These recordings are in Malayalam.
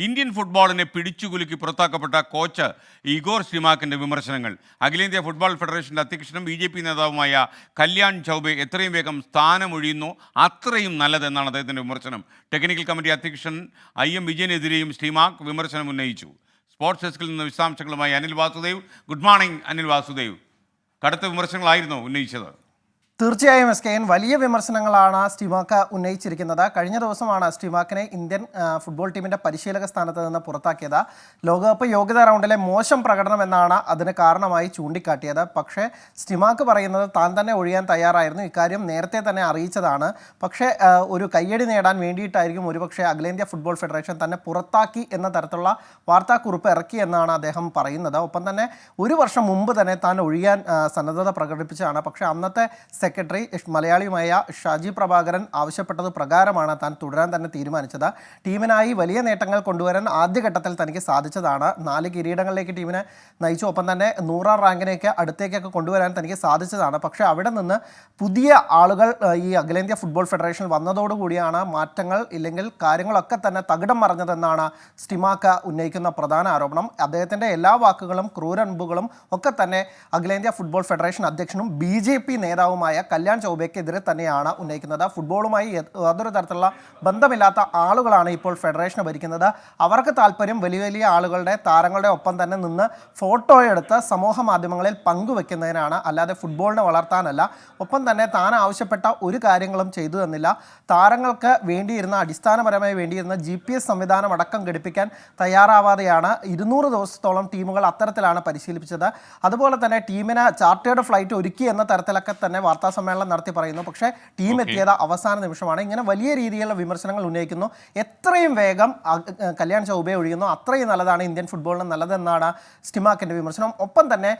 ഇന്ത്യൻ ഫുട്ബോളിനെ പിടിച്ചുകുലുക്കി പുറത്താക്കപ്പെട്ട കോച്ച് ഇഗോർ ശ്രീമാക്കിന്റെ വിമർശനങ്ങൾ. അഖിലേന്ത്യാ ഫുട്ബോൾ ഫെഡറേഷന്റെ അധ്യക്ഷനും ബി ജെ പി നേതാവുമായ കല്യാൺ ചൗബെ എത്രയും വേഗം സ്ഥാനമൊഴിയുന്നു അത്രയും നല്ലതെന്നാണ് അദ്ദേഹത്തിന്റെ വിമർശനം. ടെക്നിക്കൽ കമ്മിറ്റി അധ്യക്ഷൻ ഐ എം വിജയനെതിരെയും ശ്രീമാക്ക് വിമർശനം ഉന്നയിച്ചു. സ്പോർട്സ് ഡെസ്കിൽ നിന്ന് വിശദാംശങ്ങളുമായി Anil Vasudev. Good morning Anil Vasudev. കടുത്ത വിമർശനങ്ങളായിരുന്നു ഉന്നയിച്ചത്. തീർച്ചയായും എസ് കെ എൻ വലിയ വിമർശനങ്ങളാണ് സ്റ്റിമാക്ക ഉന്നയിച്ചിരിക്കുന്നത്. കഴിഞ്ഞ ദിവസമാണ് സ്റ്റിമാക്കിനെ ഇന്ത്യൻ ഫുട്ബോൾ ടീമിന്റെ പരിശീലക സ്ഥാനത്ത് നിന്ന് പുറത്താക്കിയത്. ലോകകപ്പ് യോഗ്യതാ റൗണ്ടിലെ മോശം പ്രകടനം എന്നാണ് അതിന് കാരണമായി ചൂണ്ടിക്കാട്ടിയത്. പക്ഷേ സ്റ്റിമാക്ക് പറയുന്നത് താൻ തന്നെ ഒഴിയാൻ തയ്യാറായിരുന്നു. ഇക്കാര്യം നേരത്തെ തന്നെ അറിയിച്ചതാണ്. പക്ഷേ ഒരു കയ്യടി നേടാൻ വേണ്ടിയിട്ടായിരിക്കും ഒരുപക്ഷെ അഖിലേന്ത്യാ ഫുട്ബോൾ ഫെഡറേഷൻ തന്നെ പുറത്താക്കി എന്ന തരത്തിലുള്ള വാർത്താക്കുറിപ്പ് ഇറക്കി എന്നാണ് അദ്ദേഹം പറയുന്നത്. ഒപ്പം തന്നെ ഒരു വർഷം മുമ്പ് തന്നെ താൻ ഒഴിയാൻ സന്നദ്ധത പ്രകടിപ്പിച്ചതാണ്. പക്ഷേ അന്നത്തെ സെക്രട്ടറി മലയാളിയുമായ ഷാജി പ്രഭാകരൻ ആവശ്യപ്പെട്ടത് പ്രകാരമാണ് താൻ തുടരാൻ തന്നെ തീരുമാനിച്ചത്. ടീമിനായി വലിയ നേട്ടങ്ങൾ കൊണ്ടുവരാൻ ആദ്യഘട്ടത്തിൽ തനിക്ക് സാധിച്ചതാണ്. നാല് കിരീടങ്ങളിലേക്ക് ടീമിനെ നയിച്ചു. ഒപ്പം തന്നെ നൂറാം റാങ്കിലേക്ക് അടുത്തേക്കൊക്കെ കൊണ്ടുവരാൻ തനിക്ക് സാധിച്ചതാണ്. പക്ഷേ അവിടെ നിന്ന് പുതിയ ആളുകൾ ഈ അഖിലേന്ത്യാ ഫുട്ബോൾ ഫെഡറേഷൻ വന്നതോടുകൂടിയാണ് മാറ്റങ്ങൾ ഇല്ലെങ്കിൽ കാര്യങ്ങളൊക്കെ തന്നെ തകിടം മറിഞ്ഞതെന്നാണ് സ്റ്റിമാക്ക ഉന്നയിക്കുന്ന പ്രധാന ആരോപണം. അദ്ദേഹത്തിന്റെ എല്ലാ വാക്കുകളും ക്രൂരൻപുകളും ഒക്കെ തന്നെ അഖിലേന്ത്യാ ഫുട്ബോൾ ഫെഡറേഷൻ അധ്യക്ഷനും ബി നേതാവുമായ കല്യാൺ ചൗബയ്ക്കെതിരെ തന്നെയാണ് ഉന്നയിക്കുന്നത്. ഫുട്ബോളുമായി യാതൊരു തരത്തിലുള്ള ബന്ധമില്ലാത്ത ആളുകളാണ് ഇപ്പോൾ ഫെഡറേഷനെ ഭരിക്കുന്നത്. അവർക്ക് താല്പര്യം വലിയ വലിയ ആളുകളുടെ താരങ്ങളുടെ ഒപ്പം തന്നെ നിന്ന് ഫോട്ടോ എടുത്ത് സമൂഹ മാധ്യമങ്ങളിൽ പങ്കുവെക്കുന്നതിനാണ്. അല്ലാതെ ഫുട്ബോളിനെ വളർത്താനല്ല ഒപ്പം തന്നെ താൻ ആവശ്യപ്പെട്ട ഒരു കാര്യങ്ങളും ചെയ്തു തന്നില്ല. താരങ്ങൾക്ക് വേണ്ടിയിരുന്ന അടിസ്ഥാനപരമായി വേണ്ടിയിരുന്ന ജി പി എസ് സംവിധാനം അടക്കം ഘടിപ്പിക്കാൻ തയ്യാറാവാതെയാണ് ഇരുന്നൂറ് ദിവസത്തോളം ടീമുകൾ അത്തരത്തിലാണ് പരിശീലിപ്പിച്ചത്. അതുപോലെ തന്നെ ടീമിന് ചാർട്ടേഡ് ഫ്ലൈറ്റ് ഒരുക്കി എന്ന തരത്തിലൊക്കെ തന്നെ വാർത്താ സമ്മേളനം നടത്തി പറയുന്നു. പക്ഷേ ടീം എത്തിയത് അവസാന നിമിഷമാണ്. ഇങ്ങനെ വലിയ രീതിയിലുള്ള വിമർശനങ്ങൾ ഉന്നയിക്കുന്നു. എത്രയും വേഗം കല്യാൺ ചൗബെ ഒഴിയുന്നു. അത്രയും നല്ലതാണ് ഇന്ത്യൻ ഫുട്ബോളിന് നല്ലതെന്നാണ് സ്റ്റിമാക്കിന്റെ വിമർശനം. ഒപ്പം തന്നെ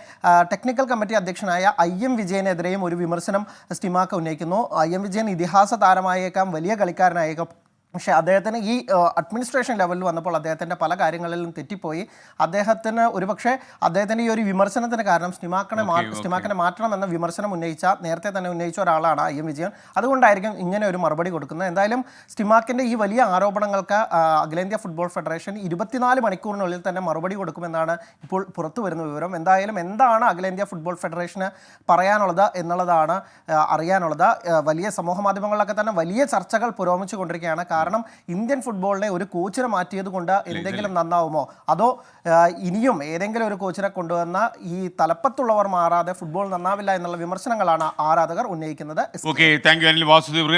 ടെക്നിക്കൽ കമ്മിറ്റി അധ്യക്ഷനായ ഐ എം വിജയനെതിരെയും ഒരു വിമർശനം സ്റ്റിമാക്ക് ഉന്നയിക്കുന്നു. ഐ എം വിജയൻ ഇതിഹാസ താരമായേക്കാം വലിയ കളിക്കാരനായേക്കാം. പക്ഷേ അദ്ദേഹത്തിന് ഈ അഡ്മിനിസ്ട്രേഷൻ ലെവലിൽ വന്നപ്പോൾ അദ്ദേഹത്തിന്റെ പല കാര്യങ്ങളിലും തെറ്റിപ്പോയി. അദ്ദേഹത്തിന് ഒരുപക്ഷെ അദ്ദേഹത്തിന്റെ ഈ ഒരു വിമർശനത്തിന് കാരണം സ്റ്റിമാക്കനെ സ്റ്റിമാക്കനെ മാറ്റണം എന്ന വിമർശനം ഉന്നയിച്ച നേരത്തെ തന്നെ ഉന്നയിച്ച ഒരാളാണ് ഐ എം വിജയൻ. അതുകൊണ്ടായിരിക്കും ഇങ്ങനെ ഒരു മറുപടി കൊടുക്കുന്നത്. എന്തായാലും സ്റ്റിമാക്കിന്റെ ഈ വലിയ ആരോപണങ്ങൾക്ക് അഖിലേന്ത്യാ ഫുട്ബോൾ ഫെഡറേഷൻ ഇരുപത്തിനാല് മണിക്കൂറിനുള്ളിൽ തന്നെ മറുപടി കൊടുക്കുമെന്നാണ് ഇപ്പോൾ പുറത്തു വരുന്ന വിവരം. എന്തായാലും എന്താണ് അഖിലേന്ത്യാ ഫുട്ബോൾ ഫെഡറേഷന് പറയാനുള്ളത് എന്നുള്ളതാണ് അറിയാനുള്ളത്. വലിയ സമൂഹ മാധ്യമങ്ങളിലൊക്കെ തന്നെ വലിയ ചർച്ചകൾ പുരോഗമിച്ചു കൊണ്ടിരിക്കുകയാണ് കാരണം ഇന്ത്യൻ ഫുട്ബോളിനെ ഒരു കോച്ചിനെ മാറ്റിയത് കൊണ്ട് എന്തെങ്കിലും നന്നാവുമോ? അതോ ഇനിയും ഏതെങ്കിലും ഒരു കോച്ചിനെ കൊണ്ടുവന്ന ഈ തലപ്പത്തുള്ളവർ മാറാതെ ഫുട്ബോൾ നന്നാവില്ല എന്നുള്ള വിമർശനങ്ങളാണ് ആരാധകർ ഉന്നയിക്കുന്നത്. Okay thank you Anil Vasudev